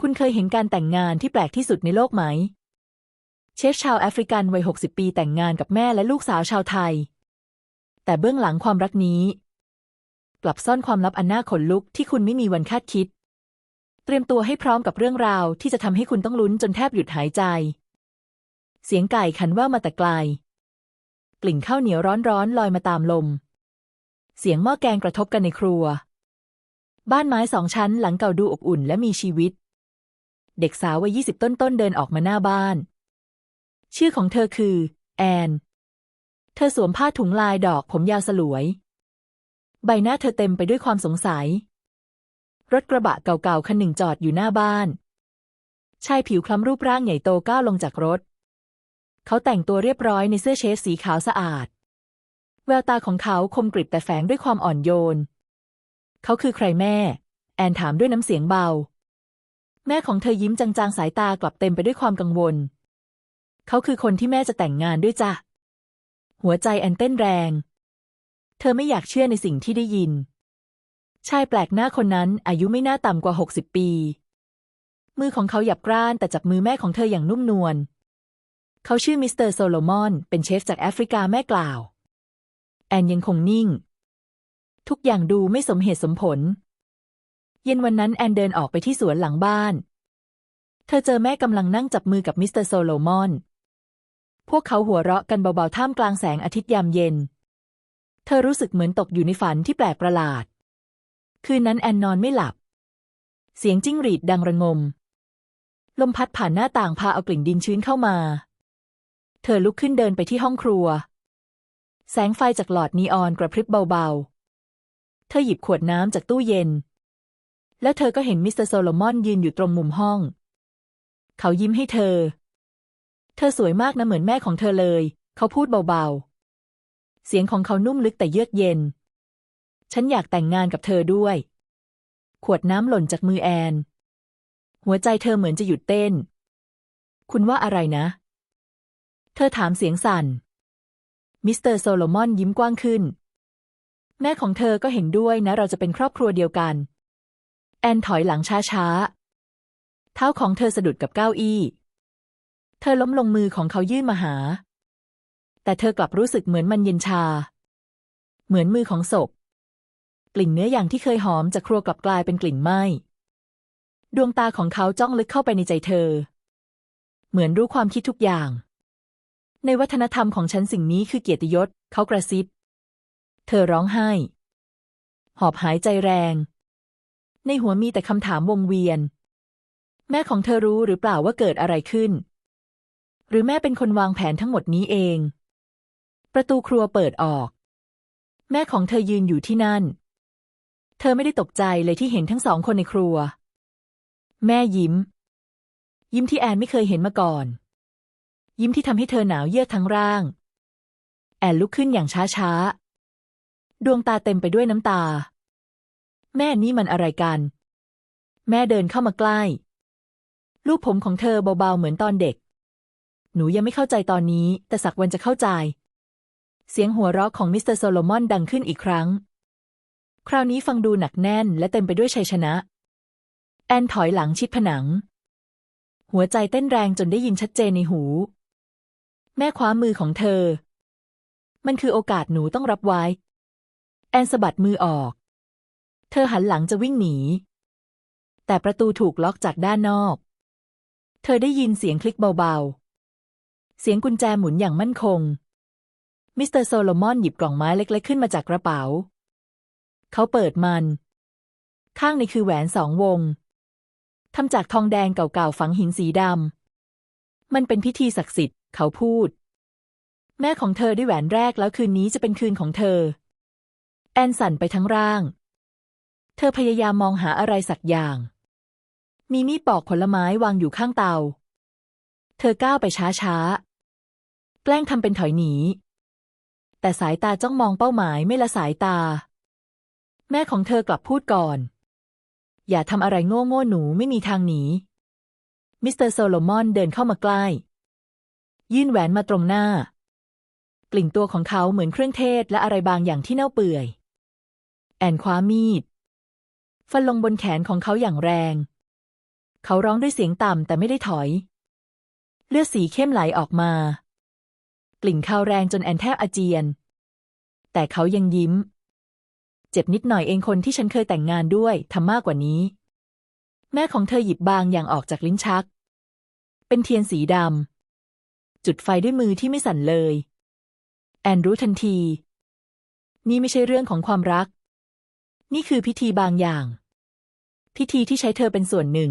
คุณเคยเห็นการแต่งงานที่แปลกที่สุดในโลกไหม เชฟชาวแอฟริกันวัย 60 ปีแต่งงานกับแม่และลูกสาวชาวไทย แต่เบื้องหลังความรักนี้ กลับซ่อนความลับอันน่าขนลุกที่คุณไม่มีวันคาดคิด เตรียมตัวให้พร้อมกับเรื่องราวที่จะทำให้คุณต้องลุ้นจนแทบหยุดหายใจ เสียงไก่ขันว่วมาแต่ไกล กลิ่นข้าวเหนียวร้อนๆลอยมาตามลม เสียงหม้อแกงกระทบกันในครัว บ้านไม้สองชั้นหลังเก่าดูอบอุ่นและมีชีวิต เด็กสาววัยยี่สิบต้นๆเดินออกมาหน้าบ้าน ชื่อของเธอคือ แอน เธอสวมผ้าถุงลายดอกผมยาวสลวย ใบหน้าเธอเต็มไปด้วยความสงสัย รถกระบะเก่าๆคันหนึ่งจอดอยู่หน้าบ้าน ชายผิวคล้ำรูปร่างใหญ่โตก้าวลงจากรถ เขาแต่งตัวเรียบร้อยในเสื้อเชิ้ตสีขาวสะอาด แววตาของเขาคมกริบแต่แฝงด้วยความอ่อนโยน เขาคือใครแม่ แอนถามด้วยน้ำเสียงเบา แม่ของเธอยิ้มจางๆ สายตากลับเต็มไปด้วยความกังวล เขาคือคนที่แม่จะแต่งงานด้วยจ้ะ หัวใจแอนเต้นแรง เธอไม่อยากเชื่อในสิ่งที่ได้ยิน ชายแปลกหน้าคนนั้นอายุไม่น่าต่ำกว่าหกสิบปี มือของเขาหยับกร้านแต่จับมือแม่ของเธออย่างนุ่มนวล เขาชื่อมิสเตอร์โซโลมอน เป็นเชฟจากแอฟริกาแม่กล่าว แอนยังคงนิ่ง ทุกอย่างดูไม่สมเหตุสมผล เย็นวันนั้นแอนเดินออกไปที่สวนหลังบ้าน เธอเจอแม่กำลังนั่งจับมือกับมิสเตอร์โซโลมอน พวกเขาหัวเราะกันเบาๆ ท่ามกลางแสงอาทิตย์ยามเย็น เธอรู้สึกเหมือนตกอยู่ในฝันที่แปลกประหลาด คืนนั้นแอนนอนไม่หลับ เสียงจิ้งหรีดดังระงม ลมพัดผ่านหน้าต่างพาเอากลิ่นดินชื้นเข้ามา เธอลุกขึ้นเดินไปที่ห้องครัว แสงไฟจากหลอดนีออนกระพริบเบาๆ เธอหยิบขวดน้ำจากตู้เย็น แล้วเธอก็เห็นมิสเตอร์โซโลมอนยืนอยู่ตรงมุมห้อง เขายิ้มให้เธอ เธอสวยมากนะเหมือนแม่ของเธอเลย เขาพูดเบาๆ เสียงของเขานุ่มลึกแต่เยือกเย็น ฉันอยากแต่งงานกับเธอด้วย ขวดน้ำหล่นจากมือแอน หัวใจเธอเหมือนจะหยุดเต้น คุณว่าอะไรนะ เธอถามเสียงสั่น มิสเตอร์โซโลมอนยิ้มกว้างขึ้น แม่ของเธอก็เห็นด้วยนะเราจะเป็นครอบครัวเดียวกัน แอนถอยหลังช้าๆ เท้าของเธอสะดุดกับเก้าอี้ เธอล้มลงมือของเขายื่นมาหา แต่เธอกลับรู้สึกเหมือนมันเย็นชา เหมือนมือของศพ กลิ่นเนื้ออย่างที่เคยหอมจากครัวกลับกลายเป็นกลิ่นไหม้ ดวงตาของเขาจ้องลึกเข้าไปในใจเธอ เหมือนรู้ความคิดทุกอย่าง ในวัฒนธรรมของฉันสิ่งนี้คือเกียรติยศ เขากระซิบ เธอร้องไห้ หอบหายใจแรง ในหัวมีแต่คำถามวงเวียน แม่ของเธอรู้หรือเปล่าว่าเกิดอะไรขึ้น หรือแม่เป็นคนวางแผนทั้งหมดนี้เอง ประตูครัวเปิดออก แม่ของเธอยืนอยู่ที่นั่น เธอไม่ได้ตกใจเลยที่เห็นทั้งสองคนในครัว แม่ยิ้ม ยิ้มที่แอนไม่เคยเห็นมาก่อน ยิ้มที่ทำให้เธอหนาวเยือกทั้งร่าง แอนลุกขึ้นอย่างช้าๆ ดวงตาเต็มไปด้วยน้ำตา แม่นี่มันอะไรกัน แม่เดินเข้ามาใกล้ ลูกผมของเธอเบาๆเหมือนตอนเด็ก หนูยังไม่เข้าใจตอนนี้ แต่สักวันจะเข้าใจ เสียงหัวเราะของมิสเตอร์โซโลมอนดังขึ้นอีกครั้ง คราวนี้ฟังดูหนักแน่นและเต็มไปด้วยชัยชนะ แอนถอยหลังชิดผนัง หัวใจเต้นแรงจนได้ยินชัดเจนในหู แม่คว้ามือของเธอ มันคือโอกาสหนูต้องรับไว้ แอนสะบัดมือออก เธอหันหลังจะวิ่งหนี แต่ประตูถูกล็อกจากด้านนอก เธอได้ยินเสียงคลิกเบาๆ เสียงกุญแจหมุนอย่างมั่นคง มิสเตอร์โซโลมอนหยิบกล่องไม้เล็ก ๆ ขึ้นมาจากกระเป๋า เขาเปิดมัน ข้างในคือแหวนสองวงทำจากทองแดงเก่าๆฝังหินสีดำ มันเป็นพิธีศักดิ์สิทธิ์ เขาพูด แม่ของเธอได้แหวนแรกแล้วคืนนี้จะเป็นคืนของเธอ แอนสั่นไปทั้งร่าง เธอพยายามมองหาอะไรสักอย่าง มีมีดปอกผลไม้วางอยู่ข้างเตา เธอก้าวไปช้าๆ แกล้งทำเป็นถอยหนี แต่สายตาจ้องมองเป้าหมายไม่ละสายตา แม่ของเธอกลับพูดก่อน อย่าทำอะไรโง่โง่หนูไม่มีทางหนี มิสเตอร์โซโลมอนเดินเข้ามาใกล้ ยื่นแหวนมาตรงหน้า กลิ่นตัวของเขาเหมือนเครื่องเทศและอะไรบางอย่างที่เน่าเปื่อย แอนคว้ามีด ฟันลงบนแขนของเขาอย่างแรง เขาร้องด้วยเสียงต่ำแต่ไม่ได้ถอย เลือดสีเข้มไหลออกมา กลิ่นคาวแรงจนแอนแทบอาเจียน แต่เขายังยิ้ม เจ็บนิดหน่อยเองคนที่ฉันเคยแต่งงานด้วยทำมากกว่านี้ แม่ของเธอหยิบบางอย่างออกจากลิ้นชัก เป็นเทียนสีดำจุดไฟด้วยมือที่ไม่สั่นเลย แอนรู้ทันที นี่ไม่ใช่เรื่องของความรักนี่คือพิธีบางอย่าง พิธีที่ใช้เธอเป็นส่วนหนึ่ง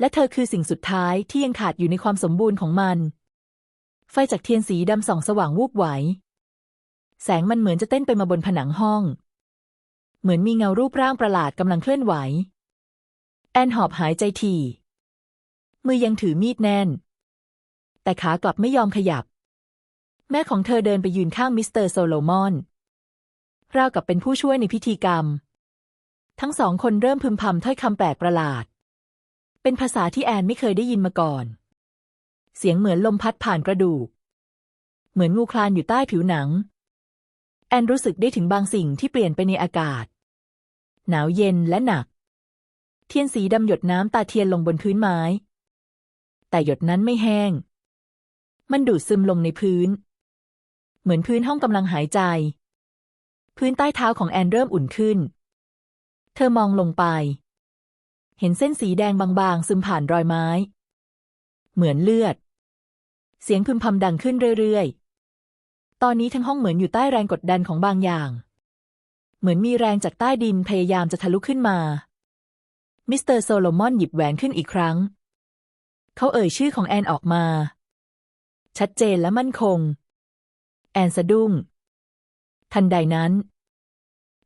และเธอคือสิ่งสุดท้ายที่ยังขาดอยู่ในความสมบูรณ์ของมัน ไฟจากเทียนสีดำส่องสว่างวูบไหว แสงมันเหมือนจะเต้นไปมาบนผนังห้อง เหมือนมีเงารูปร่างประหลาดกำลังเคลื่อนไหว แอนหอบหายใจถี่มือยังถือมีดแน่น แต่ขากลับไม่ยอมขยับ แม่ของเธอเดินไปยืนข้างมิสเตอร์โซโลมอนราวกับเป็นผู้ช่วยในพิธีกรรม ทั้งสองคนเริ่มพึมพำถ้อยคำแปลกประหลาด เป็นภาษาที่แอนไม่เคยได้ยินมาก่อน เสียงเหมือนลมพัดผ่านกระดูก เหมือนงูคลานอยู่ใต้ผิวหนัง แอนรู้สึกได้ถึงบางสิ่งที่เปลี่ยนไปในอากาศ หนาวเย็นและหนัก เทียนสีดำหยดน้ำตาเทียนลงบนพื้นไม้ แต่หยดนั้นไม่แห้ง มันดูดซึมลงในพื้น เหมือนพื้นห้องกำลังหายใจ พื้นใต้เท้าของแอนเริ่มอุ่นขึ้น เธอมองลงไป เห็นเส้นสีแดงบางๆ ซึมผ่านรอยไม้ เหมือนเลือด เสียงพึมพำดังขึ้นเรื่อยๆ ตอนนี้ทั้งห้องเหมือนอยู่ใต้แรงกดดันของบางอย่าง เหมือนมีแรงจากใต้ดินพยายามจะทะลุขึ้นมา มิสเตอร์โซโลมอนหยิบแหวนขึ้นอีกครั้ง เขาเอ่ยชื่อของแอนออกมา ชัดเจนและมั่นคง แอนสะดุ้ง ทันใดนั้น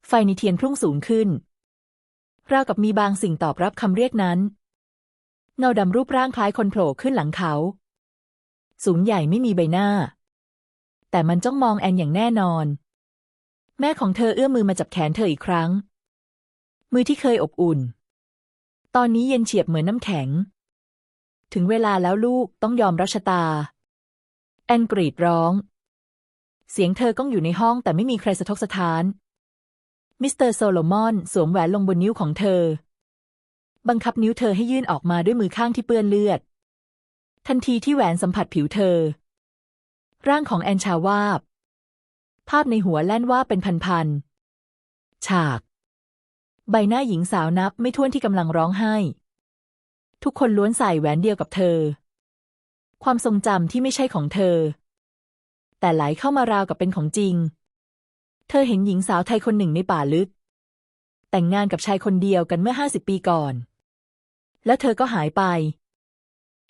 ไฟในเทียนพุ่งสูงขึ้น ราวกับมีบางสิ่งตอบรับคำเรียกนั้น เงาดำรูปร่างคล้ายคนโผล่ขึ้นหลังเขา สูงใหญ่ไม่มีใบหน้า แต่มันจ้องมองแอนอย่างแน่นอน แม่ของเธอเอื้อมมือมาจับแขนเธออีกครั้ง มือที่เคยอบอุ่น ตอนนี้เย็นเฉียบเหมือนน้ำแข็ง ถึงเวลาแล้วลูกต้องยอมรับชะตา แอนกรีดร้อง เสียงเธอก้องอยู่ในห้องแต่ไม่มีใครสะทกสะท้าน มิสเตอร์โซโลมอนสวมแหวนลงบนนิ้วของเธอ บังคับนิ้วเธอให้ยื่นออกมาด้วยมือข้างที่เปื้อนเลือด ทันทีที่แหวนสัมผัสผิวเธอ ร่างของแอนชาวาบ ภาพในหัวแล่นว่าเป็นพันๆ ฉาก ใบหน้าหญิงสาวนับไม่ถ้วนที่กำลังร้องไห้ ทุกคนล้วนใส่แหวนเดียวกับเธอ ความทรงจำที่ไม่ใช่ของเธอ แต่ไหลเข้ามาราวกับเป็นของจริง เธอเห็นหญิงสาวไทยคนหนึ่งในป่าลึก แต่งงานกับชายคนเดียวกันเมื่อห้าสิบปีก่อน แล้วเธอก็หายไป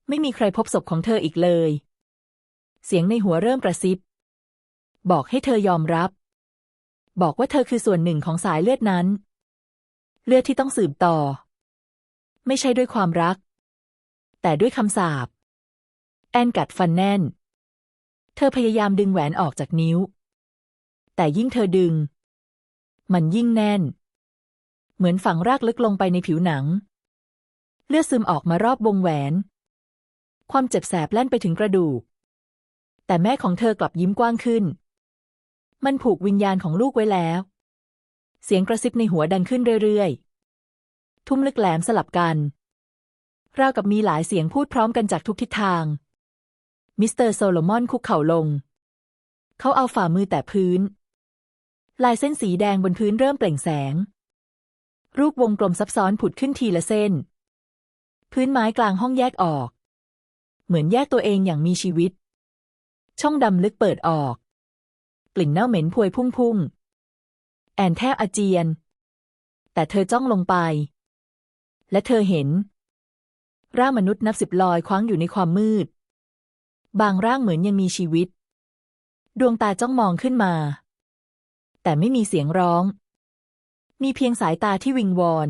ไม่มีใครพบศพของเธออีกเลย เสียงในหัวเริ่มกระซิบ บอกให้เธอยอมรับ บอกว่าเธอคือส่วนหนึ่งของสายเลือดนั้น เลือดที่ต้องสืบต่อ ไม่ใช่ด้วยความรัก แต่ด้วยคำสาปแอนกัดฟันแน่น เธอพยายามดึงแหวนออกจากนิ้ว แต่ยิ่งเธอดึง มันยิ่งแน่น เหมือนฝังรากลึกลงไปในผิวหนัง เลือดซึมออกมารอบวงแหวน ความเจ็บแสบแล่นไปถึงกระดูก แต่แม่ของเธอกลับยิ้มกว้างขึ้น มันผูกวิญญาณของลูกไว้แล้ว เสียงกระซิบในหัวดังขึ้นเรื่อยๆ ทุ่มลึกแหลมสลับกันราวกับมีหลายเสียงพูดพร้อมกันจากทุกทิศทาง มิสเตอร์โซโลมอนคุกเข่าลง เขาเอาฝ่ามือแตะพื้น ลายเส้นสีแดงบนพื้นเริ่มเปล่งแสง รูปวงกลมซับซ้อนผุดขึ้นทีละเส้น พื้นไม้กลางห้องแยกออก เหมือนแยกตัวเองอย่างมีชีวิต ช่องดำลึกเปิดออก กลิ่นเน่าเหม็นพวยพุ่งพุ่งแอนแทบอาเจียน แต่เธอจ้องลงไป และเธอเห็น ร่างมนุษย์นับสิบลอยคว้างอยู่ในความมืด บางร่างเหมือนยังมีชีวิต ดวงตาจ้องมองขึ้นมา แต่ไม่มีเสียงร้อง มีเพียงสายตาที่วิงวอน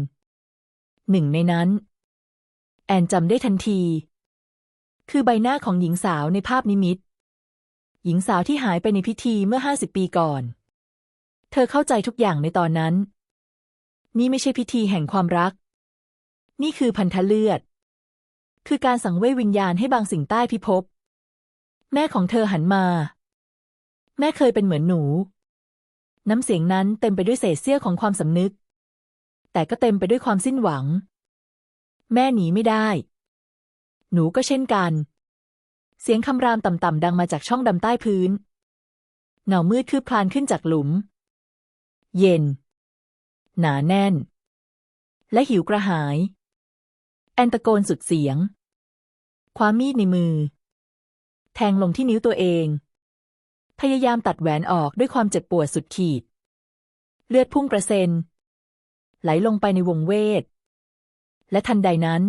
หนึ่งในนั้น แอนจำได้ทันที คือใบหน้าของหญิงสาวในภาพนิมิต หญิงสาวที่หายไปในพิธีเมื่อห้าสิบปีก่อน เธอเข้าใจทุกอย่างในตอนนั้น นี่ไม่ใช่พิธีแห่งความรัก นี่คือพันธเลือด คือการสังเวยวิญญาณให้บางสิ่งใต้พิภพแม่ของเธอหันมา แม่เคยเป็นเหมือนหนู น้ำเสียงนั้นเต็มไปด้วยเศษเสี้ยวของความสำนึก แต่ก็เต็มไปด้วยความสิ้นหวัง แม่หนีไม่ได้ หนูก็เช่นกัน เสียงคำรามต่ำๆดังมาจากช่องดำใต้พื้น เงามืดคืบคลานขึ้นจากหลุม เย็น หนาแน่น และหิวกระหาย แอนตะโกนสุดเสียง คว้ามีดในมือ แทงลงที่นิ้วตัวเอง พยายามตัดแหวนออกด้วยความเจ็บปวดสุดขีด เลือดพุ่งกระเซ็นไหลลงไปในวงเวท และทันใดนั้น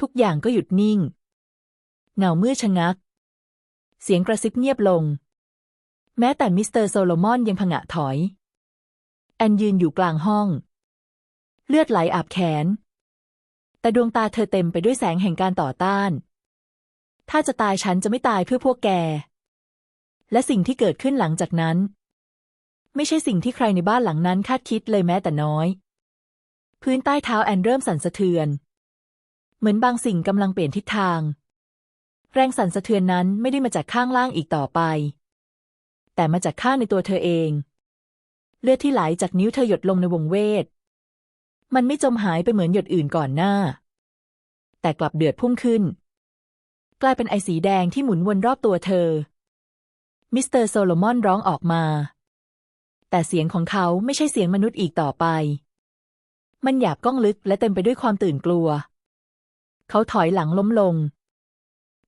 ทุกอย่างก็หยุดนิ่ง เงาเมืดชะงัก เสียงกระซิบเงียบลง แม้แต่มิสเตอร์โซโลมอนยังผงะถอย แอนยืนอยู่กลางห้อง เลือดไหลอาบแขน แต่ดวงตาเธอเต็มไปด้วยแสงแห่งการต่อต้าน ถ้าจะตายฉันจะไม่ตายเพื่อพวกแก และสิ่งที่เกิดขึ้นหลังจากนั้น ไม่ใช่สิ่งที่ใครในบ้านหลังนั้นคาดคิดเลยแม้แต่น้อย พื้นใต้เท้าแอนเริ่มสั่นสะเทือน เหมือนบางสิ่งกำลังเปลี่ยนทิศทาง แรงสั่นสะเทือนนั้นไม่ได้มาจากข้างล่างอีกต่อไป แต่มาจากข้างในตัวเธอเอง เลือดที่ไหลจากนิ้วเธอหยดลงในวงเวท มันไม่จมหายไปเหมือนหยดอื่นก่อนหน้า แต่กลับเดือดพุ่งขึ้นกลายเป็นไอสีแดงที่หมุนวนรอบตัวเธอ มิสเตอร์โซโลมอนร้องออกมา แต่เสียงของเขาไม่ใช่เสียงมนุษย์อีกต่อไป มันหยาบก้องลึกและเต็มไปด้วยความตื่นกลัว เขาถอยหลังล้มลง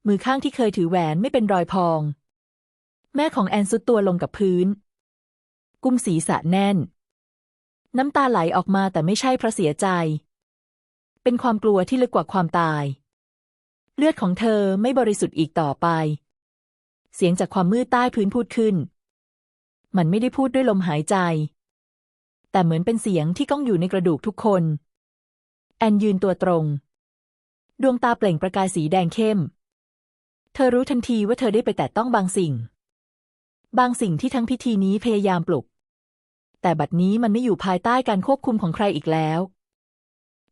มือข้างที่เคยถือแหวนไม่เป็นรอยพอง แม่ของแอนซุดตัวลงกับพื้น กุมศีรษะแน่น น้ำตาไหลออกมาแต่ไม่ใช่เพราะเสียใจ เป็นความกลัวที่ลึกกว่าความตาย เลือดของเธอไม่บริสุทธิ์อีกต่อไป เสียงจากความมืดใต้พื้นพูดขึ้น มันไม่ได้พูดด้วยลมหายใจ แต่เหมือนเป็นเสียงที่ก้องอยู่ในกระดูกทุกคน แอนยืนตัวตรง ดวงตาเปล่งประกายสีแดงเข้ม เธอรู้ทันทีว่าเธอได้ไปแตะต้องบางสิ่ง บางสิ่งที่ทั้งพิธีนี้พยายามปลุก แต่บัดนี้มันไม่อยู่ภายใต้การควบคุมของใครอีกแล้ว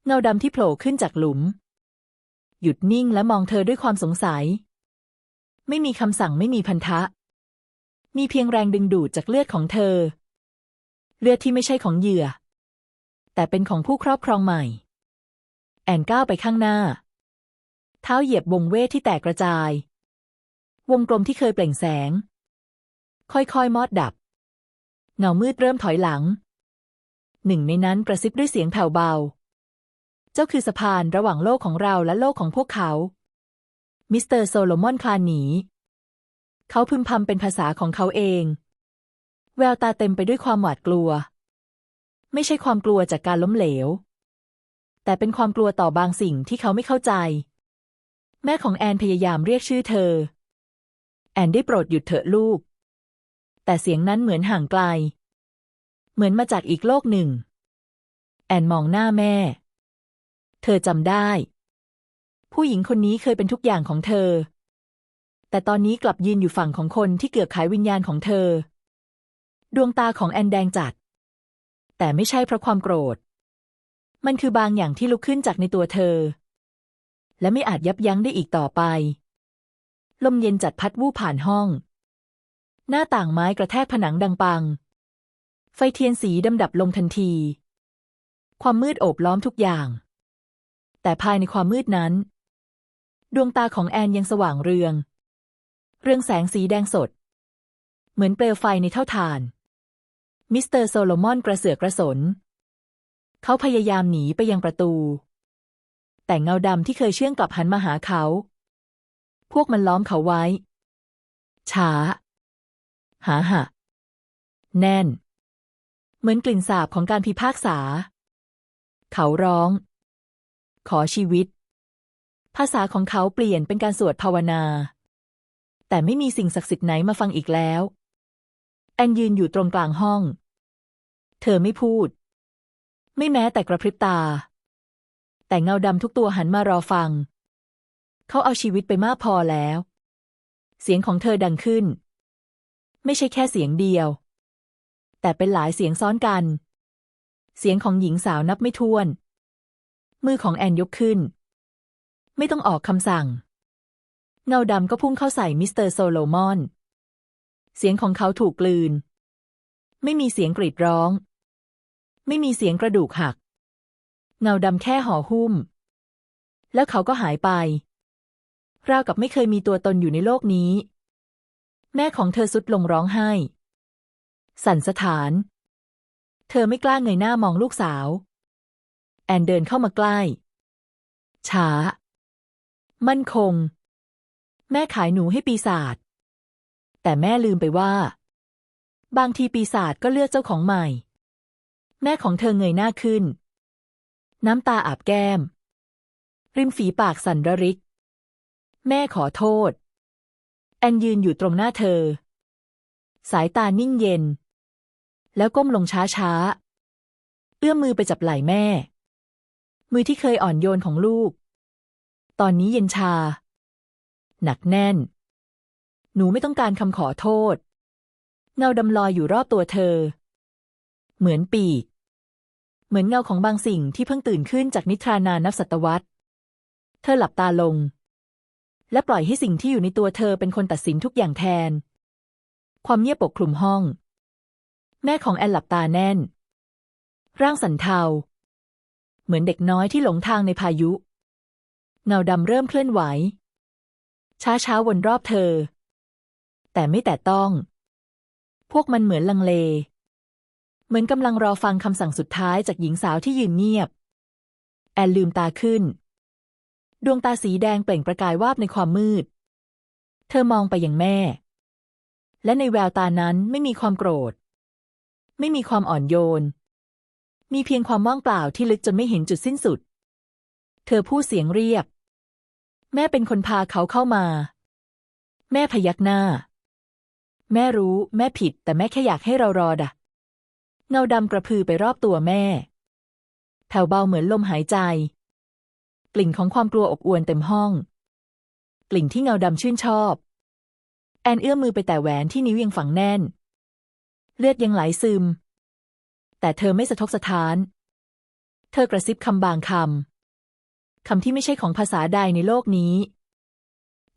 เงาดำที่โผล่ขึ้นจากหลุม หยุดนิ่งและมองเธอด้วยความสงสัย ไม่มีคำสั่งไม่มีพันธะ มีเพียงแรงดึงดูดจากเลือดของเธอ เลือดที่ไม่ใช่ของเหยื่อ แต่เป็นของผู้ครอบครองใหม่ แอนก้าวไปข้างหน้า เท้าเหยียบวงเวทที่แตกกระจาย วงกลมที่เคยเปล่งแสง ค่อยๆ มอดดับ เงามืดเริ่มถอยหลัง หนึ่งในนั้นกระซิบด้วยเสียงแผ่วเบา เจ้าคือสะพานระหว่างโลกของเราและโลกของพวกเขา มิสเตอร์โซโลมอนคลานหนี เขาพึมพำเป็นภาษาของเขาเอง แววตาเต็มไปด้วยความหวาดกลัว ไม่ใช่ความกลัวจากการล้มเหลว แต่เป็นความกลัวต่อบางสิ่งที่เขาไม่เข้าใจ แม่ของแอนพยายามเรียกชื่อเธอ แอนได้โปรดหยุดเถอะลูก แต่เสียงนั้นเหมือนห่างไกล เหมือนมาจากอีกโลกหนึ่ง แอนมองหน้าแม่ เธอจำได้ ผู้หญิงคนนี้เคยเป็นทุกอย่างของเธอ แต่ตอนนี้กลับยืนอยู่ฝั่งของคนที่เกือบขายวิญญาณของเธอ ดวงตาของแอนแดงจัด แต่ไม่ใช่เพราะความโกรธ มันคือบางอย่างที่ลุกขึ้นจากในตัวเธอ และไม่อาจยับยั้งได้อีกต่อไป ลมเย็นจัดพัดวูบผ่านห้อง หน้าต่างไม้กระแทกผนังดังปัง ไฟเทียนสีดำดับลงทันที ความมืดโอบล้อมทุกอย่างแต่ภายในความมืดนั้น ดวงตาของแอนยังสว่างเรือง เรืองแสงสีแดงสด เหมือนเปลวไฟในเท่าฐาน มิสเตอร์โซโลมอนกระเสือกกระสน เขาพยายามหนีไปยังประตู แต่เงาดำที่เคยเชื่องกลับหันมาหาเขา พวกมันล้อมเขาไว้ ช้า หาหะแน่น เหมือนกลิ่นสาบของการพิพากษา เขาร้อง ขอชีวิต ภาษาของเขาเปลี่ยนเป็นการสวดภาวนา แต่ไม่มีสิ่งศักดิ์สิทธิ์ไหนมาฟังอีกแล้ว แอนยืนอยู่ตรงกลางห้อง เธอไม่พูด ไม่แม้แต่กระพริบตา แต่เงาดำทุกตัวหันมารอฟัง เขาเอาชีวิตไปมากพอแล้ว เสียงของเธอดังขึ้น ไม่ใช่แค่เสียงเดียว แต่เป็นหลายเสียงซ้อนกัน เสียงของหญิงสาวนับไม่ถ้วน มือของแอนยกขึ้น ไม่ต้องออกคำสั่ง เงาดำก็พุ่งเข้าใส่มิสเตอร์โซโลมอน เสียงของเขาถูกกลืน ไม่มีเสียงกรีดร้อง ไม่มีเสียงกระดูกหัก เงาดำแค่ห่อหุ้ม แล้วเขาก็หายไปราวกับไม่เคยมีตัวตนอยู่ในโลกนี้ แม่ของเธอสุดลงร้องไห้ สั่นสถาน เธอไม่กล้าเงยหน้ามองลูกสาว แอนเดินเข้ามาใกล้ ช้า มั่นคง แม่ขายหนูให้ปีศาจแต่แม่ลืมไปว่า บางทีปีศาจก็เลือกเจ้าของใหม่ แม่ของเธอเงยหน้าขึ้น น้ำตาอาบแก้ม ริมฝีปากสั่นระริก แม่ขอโทษ แอนยืนอยู่ตรงหน้าเธอ สายตานิ่งเย็น แล้วก้มลงช้าช้าๆเอื้อมมือไปจับไหล่แม่ มือที่เคยอ่อนโยนของลูก ตอนนี้เย็นชา หนักแน่น หนูไม่ต้องการคำขอโทษ เงาดำลอยอยู่รอบตัวเธอ เหมือนปีก เหมือนเงาของบางสิ่งที่เพิ่งตื่นขึ้นจากนิทรานานับศตวรรษ เธอหลับตาลง และปล่อยให้สิ่งที่อยู่ในตัวเธอเป็นคนตัดสินทุกอย่างแทน ความเงียบปกคลุมห้อง แม่ของแอนหลับตาแน่น ร่างสันเทา เหมือนเด็กน้อยที่หลงทางในพายุ เงาดำเริ่มเคลื่อนไหว ช้าช้าๆวนรอบเธอ แต่ไม่แต่ต้อง พวกมันเหมือนลังเล เหมือนกำลังรอฟังคำสั่งสุดท้ายจากหญิงสาวที่ยืนเงียบ แอนลืมตาขึ้น ดวงตาสีแดงเปล่งประกายวาบในความมืด เธอมองไปยังแม่ และในแววตานั้นไม่มีความโกรธ ไม่มีความอ่อนโยน มีเพียงความว่างเปล่าที่ลึกจนไม่เห็นจุดสิ้นสุดเธอพูดเสียงเรียบ แม่เป็นคนพาเขาเข้ามา แม่พยักหน้า แม่รู้แม่ผิด แต่แม่แค่อยากให้เรารอดะเงาดำกระพือไปรอบตัวแม่ แผ่วเบาเหมือนลมหายใจ กลิ่นของความกลัวอบอวนเต็มห้อง กลิ่นที่เงาดำชื่นชอบ แอนเอื้อมมือไปแต่แหวนที่นิ้วยังฝังแน่น เลือดยังไหลซึม แต่เธอไม่สะทกสะท้าน เธอกระซิบคำบางคำ คำที่ไม่ใช่ของภาษาใดในโลกนี้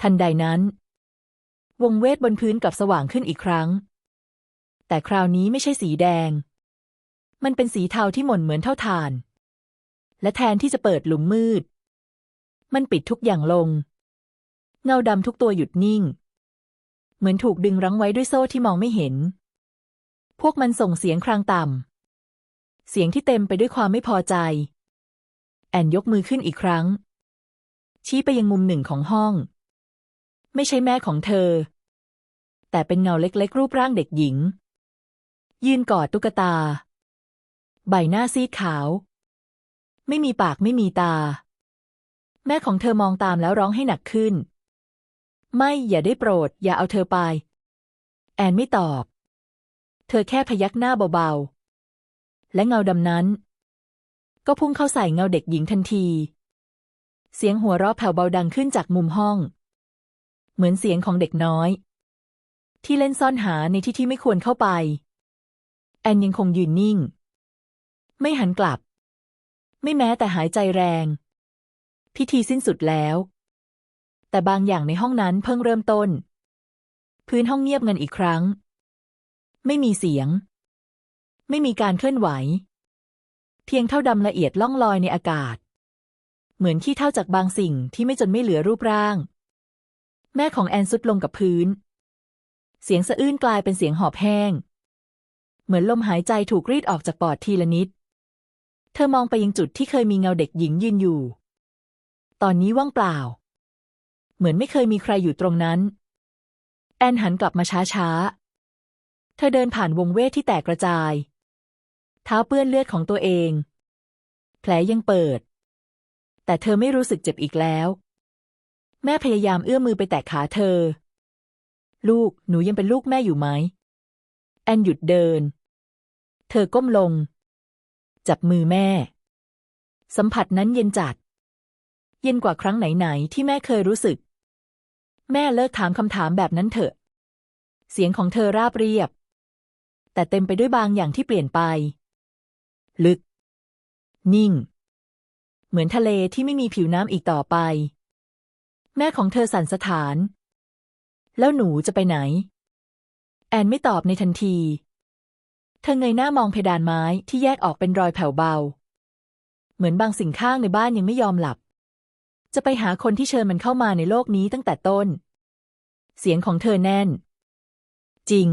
ทันใดนั้น วงเวทบนพื้นกลับสว่างขึ้นอีกครั้ง แต่คราวนี้ไม่ใช่สีแดง มันเป็นสีเทาที่หม่นเหมือนเท่าถ่าน และแทนที่จะเปิดหลุมมืด มันปิดทุกอย่างลง เงาดำทุกตัวหยุดนิ่ง เหมือนถูกดึงรั้งไว้ด้วยโซ่ที่มองไม่เห็น พวกมันส่งเสียงครางต่ำเสียงที่เต็มไปด้วยความไม่พอใจ แอนยกมือขึ้นอีกครั้ง ชี้ไปยังมุมหนึ่งของห้อง ไม่ใช่แม่ของเธอ แต่เป็นเงาเล็กๆ รูปร่างเด็กหญิง ยืนกอดตุ๊กตา ใบหน้าซีดขาว ไม่มีปากไม่มีตา แม่ของเธอมองตามแล้วร้องให้หนักขึ้น ไม่อย่าได้โปรด อย่าเอาเธอไป แอนไม่ตอบ เธอแค่พยักหน้าเบาๆ และเงาดำนั้น ก็พุ่งเข้าใส่เงาเด็กหญิงทันที เสียงหัวเราะแผ่วเบาดังขึ้นจากมุมห้อง เหมือนเสียงของเด็กน้อย ที่เล่นซ่อนหาในที่ที่ไม่ควรเข้าไป แอนยังคงยืนนิ่ง ไม่หันกลับ ไม่แม้แต่หายใจแรง พิธีสิ้นสุดแล้ว แต่บางอย่างในห้องนั้นเพิ่งเริ่มต้น พื้นห้องเงียบงันอีกครั้ง ไม่มีเสียง ไม่มีการเคลื่อนไหว พียงเท่าดำละเอียดล่องลอยในอากาศ เหมือนขี้เท่าจากบางสิ่งที่ไม่จนไม่เหลือรูปร่าง แม่ของแอนซุดลงกับพื้น เสียงสะอื้นกลายเป็นเสียงหอบแห้ง เหมือนลมหายใจถูกรีดออกจากปอดทีละนิด เธอมองไปยังจุดที่เคยมีเงาเด็กหญิงยืนอยู่ ตอนนี้ว่างเปล่า เหมือนไม่เคยมีใครอยู่ตรงนั้น แอนหันกลับมาช้าๆ เธอเดินผ่านวงเวทที่แตกกระจาย เท้าเปื้อนเลือดของตัวเอง แผลยังเปิด แต่เธอไม่รู้สึกเจ็บอีกแล้ว แม่พยายามเอื้อมมือไปแตะขาเธอ ลูกหนูยังเป็นลูกแม่อยู่ไหม แอนหยุดเดิน เธอก้มลง จับมือแม่ สัมผัสนั้นเย็นจัด เย็นกว่าครั้งไหนๆที่แม่เคยรู้สึก แม่เลิกถามคำถามแบบนั้นเถอะ เสียงของเธอราบเรียบ แต่เต็มไปด้วยบางอย่างที่เปลี่ยนไป ลึก นิ่ง เหมือนทะเลที่ไม่มีผิวน้ำอีกต่อไป แม่ของเธอสั่นสถาน แล้วหนูจะไปไหน แอนไม่ตอบในทันที เธอเงยหน้ามองเพดานไม้ที่แยกออกเป็นรอยแผ่วเบา เหมือนบางสิ่งข้างในบ้านยังไม่ยอมหลับ จะไปหาคนที่เชิญมันเข้ามาในโลกนี้ตั้งแต่ต้น เสียงของเธอแน่น จริง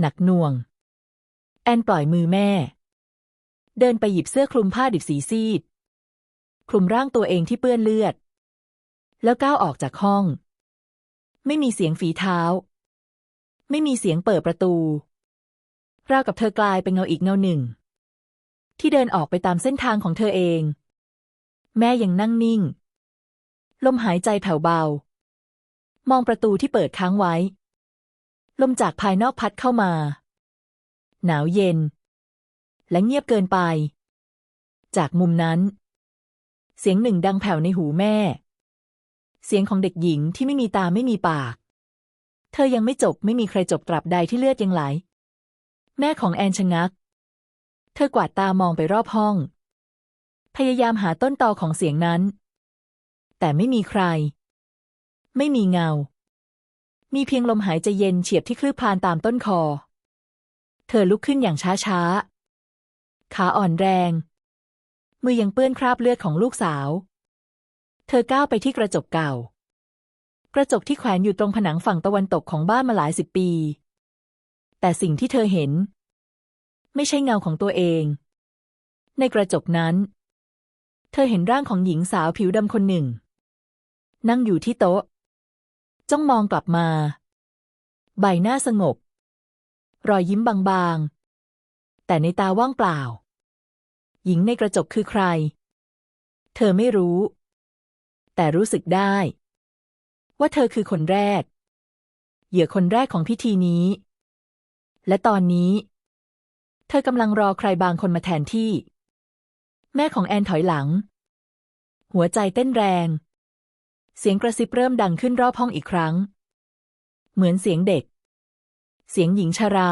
หนักหน่วงแอนปล่อยมือแม่ เดินไปหยิบเสื้อคลุมผ้าดิบสีซีด คลุมร่างตัวเองที่เปื้อนเลือด แล้วก้าวออกจากห้อง ไม่มีเสียงฝีเท้า ไม่มีเสียงเปิดประตู ราวกับเธอกลายเป็นเงาอีกเงาหนึ่ง ที่เดินออกไปตามเส้นทางของเธอเอง แม่ยังนั่งนิ่ง ลมหายใจแผ่วเบา มองประตูที่เปิดค้างไว้ ลมจากภายนอกพัดเข้ามา หนาวเย็น และเงียบเกินไป จากมุมนั้น เสียงหนึ่งดังแผ่วในหูแม่ เสียงของเด็กหญิงที่ไม่มีตาไม่มีปาก เธอยังไม่จบไม่มีใครจบตราบใดที่เลือดยังไหล แม่ของแอนชะงัก เธอกวาดตามองไปรอบห้อง พยายามหาต้นตอของเสียงนั้น แต่ไม่มีใคร ไม่มีเงา มีเพียงลมหายใจเย็นเฉียบที่คลืบคลานตามต้นคอ เธอลุกขึ้นอย่างช้าๆ ขาอ่อนแรง มือยังเปื้อนคราบเลือดของลูกสาว เธอก้าวไปที่กระจกเก่า กระจกที่แขวนอยู่ตรงผนังฝั่งตะวันตกของบ้านมาหลายสิบปี แต่สิ่งที่เธอเห็น ไม่ใช่เงาของตัวเอง ในกระจกนั้น เธอเห็นร่างของหญิงสาวผิวดำคนหนึ่ง นั่งอยู่ที่โต๊ะ จ้องมองกลับมา ใบหน้าสงบ รอยยิ้มบางๆ แต่ในตาว่างเปล่า หญิงในกระจกคือใคร เธอไม่รู้ แต่รู้สึกได้ ว่าเธอคือคนแรก เหยื่อคนแรกของพิธีนี้ และตอนนี้ เธอกำลังรอใครบางคนมาแทนที่ แม่ของแอนถอยหลัง หัวใจเต้นแรง เสียงกระซิบเริ่มดังขึ้นรอบห้องอีกครั้ง เหมือนเสียงเด็ก เสียงหญิงชารา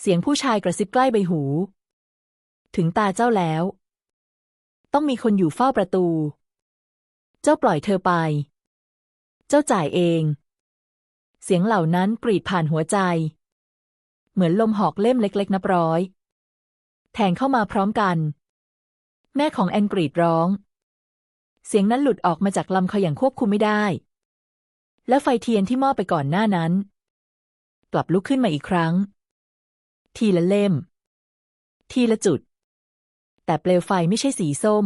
เสียงผู้ชายกระซิบใกล้ใบหู ถึงตาเจ้าแล้ว ต้องมีคนอยู่เฝ้าประตู เจ้าปล่อยเธอไป เจ้าจ่ายเอง เสียงเหล่านั้นกรีดผ่านหัวใจ เหมือนลมหอกเล่มเล็ก ๆ นับร้อย แทงเข้ามาพร้อมกัน แม่ของแอนกรีดร้อง เสียงนั้นหลุดออกมาจากลำคออย่างควบคุมไม่ได้ และไฟเทียนที่มอบไปก่อนหน้านั้น กลับลุกขึ้นมาอีกครั้ง ทีละเล่ม ทีละจุด แต่เปลวไฟไม่ใช่สีส้ม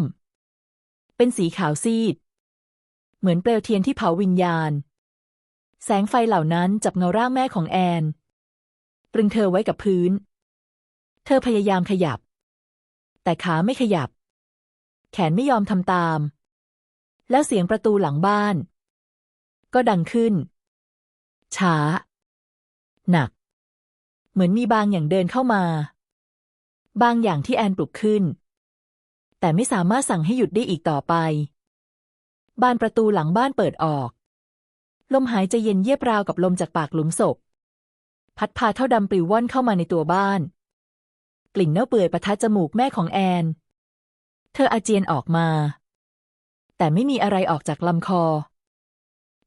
เป็นสีขาวซีด เหมือนเปลวเทียนที่เผาวิญญาณ แสงไฟเหล่านั้นจับเงาร่างแม่ของแอน ตรึงเธอไว้กับพื้น เธอพยายามขยับ แต่ขาไม่ขยับ แขนไม่ยอมทำตาม แล้วเสียงประตูหลังบ้าน ก็ดังขึ้น ช้า หนัก เหมือนมีบางอย่างเดินเข้ามา บางอย่างที่แอนปลุกขึ้น แต่ไม่สามารถสั่งให้หยุดได้อีกต่อไป บานประตูหลังบ้านเปิดออก ลมหายใจเย็นเยียบราวกับลมจากปากหลุมศพ พัดพาเท่าดำปลิวว่อนเข้ามาในตัวบ้าน กลิ่นเน่าเปื่อยประทัดจมูกแม่ของแอน เธออาเจียนออกมา แต่ไม่มีอะไรออกจากลำคอ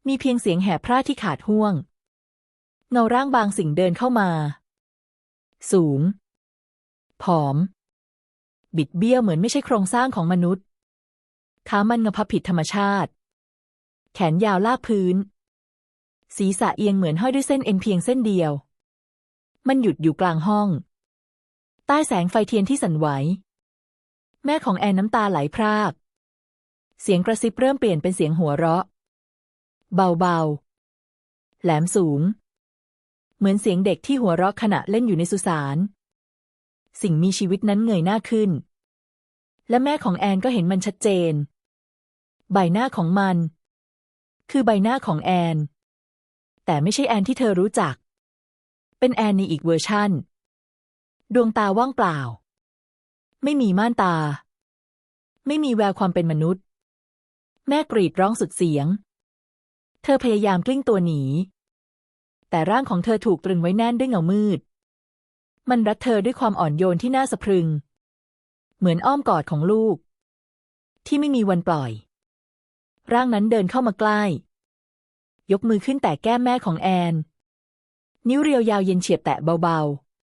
มีเพียงเสียงแหบพร่าที่ขาดห่วงเงาร่างบางสิ่งเดินเข้ามา สูง ผอม บิดเบี้ยวเหมือนไม่ใช่โครงสร้างของมนุษย์ ขามันงะพับผิดธรรมชาติ แขนยาวลากพื้น ศีรษะเอียงเหมือนห้อยด้วยเส้นเอ็นเพียงเส้นเดียว มันหยุดอยู่กลางห้อง ใต้แสงไฟเทียนที่สั่นไหว แม่ของแอนน้ำตาไหลพราก เสียงกระซิบเริ่มเปลี่ยนเป็นเสียงหัวเราะ เบาๆ แหลมสูง เหมือนเสียงเด็กที่หัวเราะขณะเล่นอยู่ในสุสาน สิ่งมีชีวิตนั้นเงยหน้าขึ้น และแม่ของแอนก็เห็นมันชัดเจน ใบหน้าของมัน คือใบหน้าของแอน แต่ไม่ใช่แอนที่เธอรู้จัก เป็นแอนในอีกเวอร์ชั่น ดวงตาว่างเปล่า ไม่มีม่านตา ไม่มีแววความเป็นมนุษย์ แม่กรีดร้องสุดเสียง เธอพยายามกลิ้งตัวหนี แต่ร่างของเธอถูกตรึงไว้แน่นด้วยเงามืด มันรัดเธอด้วยความอ่อนโยนที่น่าสะพรึง เหมือนอ้อมกอดของลูก ที่ไม่มีวันปล่อย ร่างนั้นเดินเข้ามาใกล้ ยกมือขึ้นแตะแก้มแม่ของแอน นิ้วเรียวยาวเย็นเฉียบแตะเบา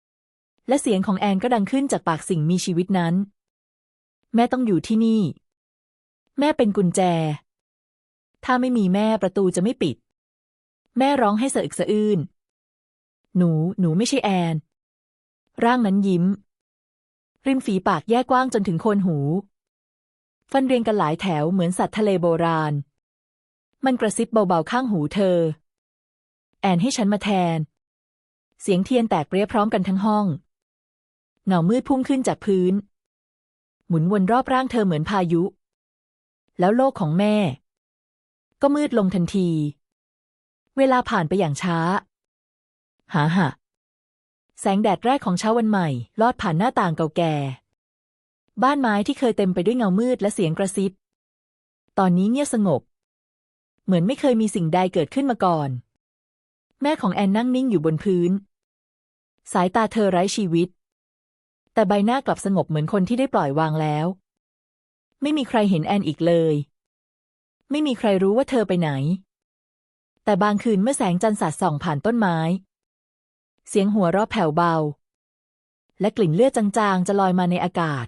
ๆ และเสียงของแอนก็ดังขึ้นจากปากสิ่งมีชีวิตนั้น แม่ต้องอยู่ที่นี่ แม่เป็นกุญแจ ถ้าไม่มีแม่ประตูจะไม่ปิด แม่ร้องให้สะอึกสะอื้น หนู หนูไม่ใช่แอน ร่างนั้นยิ้ม ริมฝีปากแยกกว้างจนถึงโคนหู ฟันเรียงกันหลายแถวเหมือนสัตว์ทะเลโบราณ มันกระซิบเบาๆข้างหูเธอ แอนให้ฉันมาแทน เสียงเทียนแตกเรียพร้อมกันทั้งห้อง เงามืดพุ่งขึ้นจากพื้น หมุนวนรอบร่างเธอเหมือนพายุ แล้วโลกของแม่ ก็มืดลงทันที เวลาผ่านไปอย่างช้า หาหะแสงแดดแรกของเช้าวันใหม่ ลอดผ่านหน้าต่างเก่าแก่ บ้านไม้ที่เคยเต็มไปด้วยเงามืดและเสียงกระซิบ ตอนนี้เงียบสงบ เหมือนไม่เคยมีสิ่งใดเกิดขึ้นมาก่อน แม่ของแอนนั่งนิ่งอยู่บนพื้น สายตาเธอไร้ชีวิต แต่ใบหน้ากลับสงบเหมือนคนที่ได้ปล่อยวางแล้ว ไม่มีใครเห็นแอนอีกเลย ไม่มีใครรู้ว่าเธอไปไหน แต่บางคืนเมื่อแสงจันทร์สาดส่องผ่านต้นไม้ เสียงหัวเราะแผ่วเบา และกลิ่นเลือดจางๆ จะลอยมาในอากาศ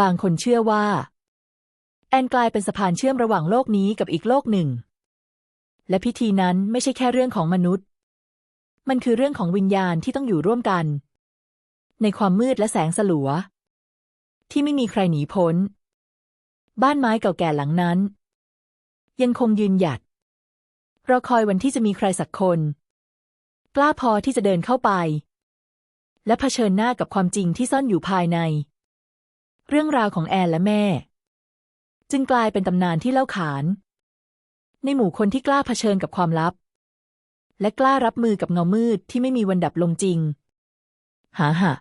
บางคนเชื่อว่า แอนกลายเป็นสะพานเชื่อมระหว่างโลกนี้กับอีกโลกหนึ่ง และพิธีนั้นไม่ใช่แค่เรื่องของมนุษย์ มันคือเรื่องของวิญญาณที่ต้องอยู่ร่วมกัน ในความมืดและแสงสลัว ที่ไม่มีใครหนีพ้น บ้านไม้เก่าแก่หลังนั้น ยังคงยืนหยัด รอคอยวันที่จะมีใครสักคน กล้าพอที่จะเดินเข้าไป และเผชิญหน้ากับความจริงที่ซ่อนอยู่ภายใน เรื่องราวของแอนและแม่ จึงกลายเป็นตำนานที่เล่าขาน ในหมู่คนที่กล้าเผชิญกับความลับ และกล้ารับมือกับเงามืดที่ไม่มีวันดับลงจริง หาหะ